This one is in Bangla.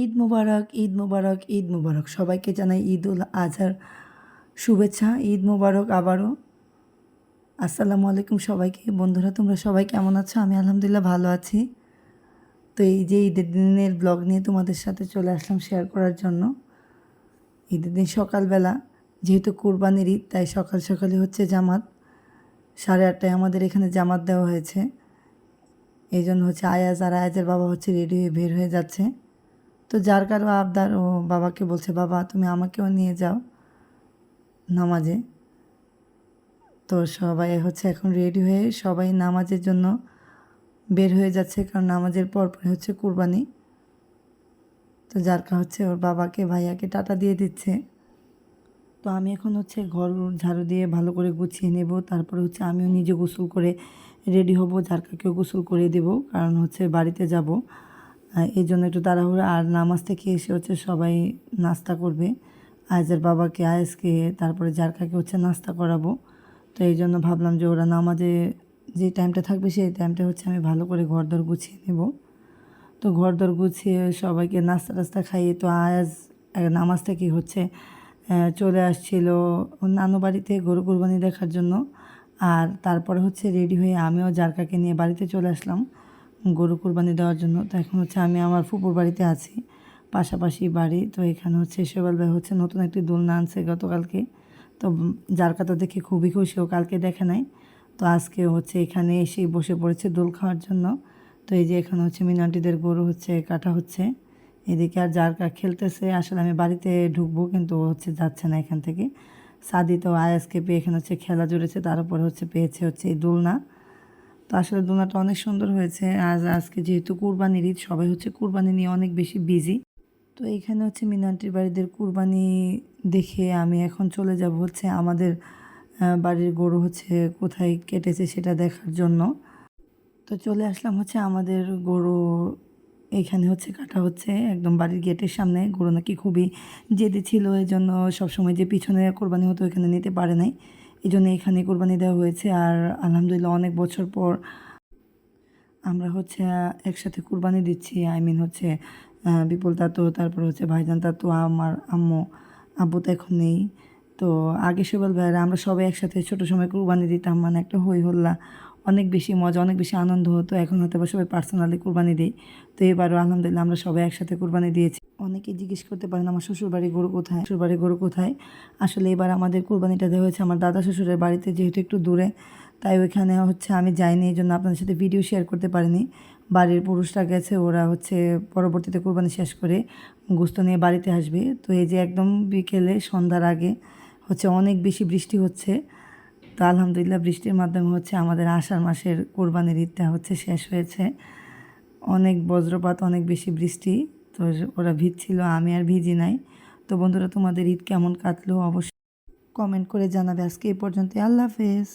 ঈদ মুবারক ঈদ মুবারক ঈদ মুবারক। সবাইকে জানাই ঈদ উল আজহার শুভেচ্ছা, ঈদ মুবারক আবারও। আসসালামু আলাইকুম সবাইকে। বন্ধুরা, তোমরা সবাই কেমন আছো? আমি আলহামদুলিল্লাহ ভালো আছি। তো এই যে ঈদের দিনের ব্লগ নিয়ে তোমাদের সাথে চলে আসলাম শেয়ার করার জন্য। ঈদের দিন সকালবেলা, যেহেতু কুরবানির ঈদ, তাই সকাল সকালে হচ্ছে জামাত। সাড়ে আটটায় আমাদের এখানে জামাত দেওয়া হয়েছে। এই জন্য হচ্ছে আয়াজ আর আয়াজের বাবা হচ্ছে রেডি হয়ে বের হয়ে যাচ্ছে। তো যার কারও আবদার, ও বাবাকে বলছে, বাবা, তুমি আমাকেও নিয়ে যাও নামাজে। তো সবাই হচ্ছে এখন রেডি হয়ে সবাই নামাজের জন্য বের হয়ে যাচ্ছে, কারণ নামাজের পর হচ্ছে কুরবানি। তো যার কা হচ্ছে ওর বাবাকে, ভাইয়াকে টাটা দিয়ে দিচ্ছে। তো আমি এখন হচ্ছে ঘর ঝাড়ু দিয়ে ভালো করে গুছিয়ে নেব, তারপরে হচ্ছে আমিও নিজে গোসল করে রেডি হব যারকাকেও গোসল করে দেব, কারণ হচ্ছে বাড়িতে যাব। এই জন্য একটু তাড়াহুড়ো। আর নামাজ থেকে এসে হচ্ছে সবাই নাস্তা করবে। আয়েজের বাবাকে আয়েসকে তারপরে জারকাকে হচ্ছে নাস্তা করাবো। তো এই জন্য ভাবলাম যে ওরা নামাজে যে টাইমটা থাকবে সেই টাইমটা হচ্ছে আমি ভালো করে ঘরদর গুছিয়ে নেব। তো ঘরদর গুছিয়ে সবাইকে নাস্তা টাস্তা খাইয়ে তো আয়াজ নামাজ থেকে হচ্ছে চলে আসছিল নানু বাড়িতে গরু কুরবানি দেখার জন্য। আর তারপরে হচ্ছে রেডি হয়ে আমিও জারকাকে নিয়ে বাড়িতে চলে আসলাম। গরু কুরবানি দেওয়ার জন্য। তো এখন হচ্ছে আমি আমার ফুপুর বাড়িতে আছি, পাশাপাশি বাড়ি। তো এখানে হচ্ছে সেবাল ভাই হচ্ছে নতুন একটি দোলনা আনছে গতকালকে। তো যার কথা দেখে খুবই খুশি, ও কালকে দেখে নাই। তো আজকে হচ্ছে এখানে এসেই বসে পড়েছে দোল খাওয়ার জন্য। তো এই যে এখানে হচ্ছে মিনান্টিদের গরু হচ্ছে কাটা হচ্ছে। এদিকে আর যার কা খেলতেছে, আসলে আমি বাড়িতে ঢুকবো, কিন্তু হচ্ছে যাচ্ছে না এখান থেকে। সাদি তো আয়াসকে পেয়ে এখানে হচ্ছে খেলা জুড়েছে, তার উপরে হচ্ছে পেয়েছে হচ্ছে এই দোলনা। তো আসলে দোনাটা অনেক সুন্দর হয়েছে। আজ, আজকে যেহেতু কুরবানির ঈদ, সবাই হচ্ছে কুরবানি নিয়ে অনেক বেশি বিজি তো এখানে হচ্ছে মিনান্টির বাড়িদের কুরবানি দেখে আমি এখন চলে যাব হচ্ছে আমাদের বাড়ির গরু হচ্ছে কোথায় কেটেছে সেটা দেখার জন্য। তো চলে আসলাম হচ্ছে আমাদের গরু, এখানে হচ্ছে কাটা হচ্ছে একদম বাড়ির গেটের সামনে। গরু নাকি খুবই জেদে ছিল এই জন্য সবসময় যে পিছনে কোরবানি হতো এখানে নিতে পারে নাই। এই জন্য এখানে কোরবানি দেওয়া হয়েছে। আর আলহামদুলিল্লাহ অনেক বছর পর আমরা হচ্ছে একসাথে কোরবানি দিচ্ছি। আই মিন হচ্ছে বিপুল তাতো তারপর হচ্ছে ভাইজান তাতো আমার আম্মু, আব্বু তো এখন নেই। তো আগে সবাই ভাইয়েরা আমরা সবাই একসাথে ছোটো সময় কোরবানি দিতাম। মানে একটা হই হল্লা অনেক বেশি মজা, অনেক বেশি আনন্দ হতো। এখন হয়তো বা সবাই পার্সোনালি কোরবানি দিই। তো এবারও আলহামদুলিল্লাহ আমরা সবাই একসাথে কুরবানি দিয়েছি। অনেকে জিজ্ঞেস করতে পারেন, আমার শ্বশুরবাড়ি গরু কোথায়? শ্বশুরবাড়ি গরু কোথায়? আসলে এবার আমাদের কুরবানিটা দেওয়া হয়েছে আমার দাদা শ্বশুরের বাড়িতে, যেহেতু একটু দূরে। তাই ওইখানে হচ্ছে আমি যাইনি, এই জন্য আপনাদের সাথে ভিডিও শেয়ার করতে পারিনি। বাড়ির পুরুষরা গেছে, ওরা হচ্ছে পরবর্তীতে কোরবানি শেষ করে গুস্ত নিয়ে বাড়িতে আসবে। তো এই যে একদম বিকেলে সন্ধ্যার আগে হচ্ছে অনেক বেশি বৃষ্টি হচ্ছে। তো আলহামদুলিল্লাহ বৃষ্টির মাধ্যমে হচ্ছে আমাদের আষাঢ় মাসের কোরবানির ঈদটা হচ্ছে শেষ হয়েছে। অনেক বজ্রপাত, অনেক বেশি বৃষ্টি, তো ওরা ভিজছিল আমি আর ভিজি নাই। তো বন্ধুরা, তোমাদের ঈদ কেমন কাটলো? অবশ্যই কমেন্ট করে জানাবে। আজকে এই পর্যন্ত আল্লাহ হাফেজ।